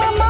मम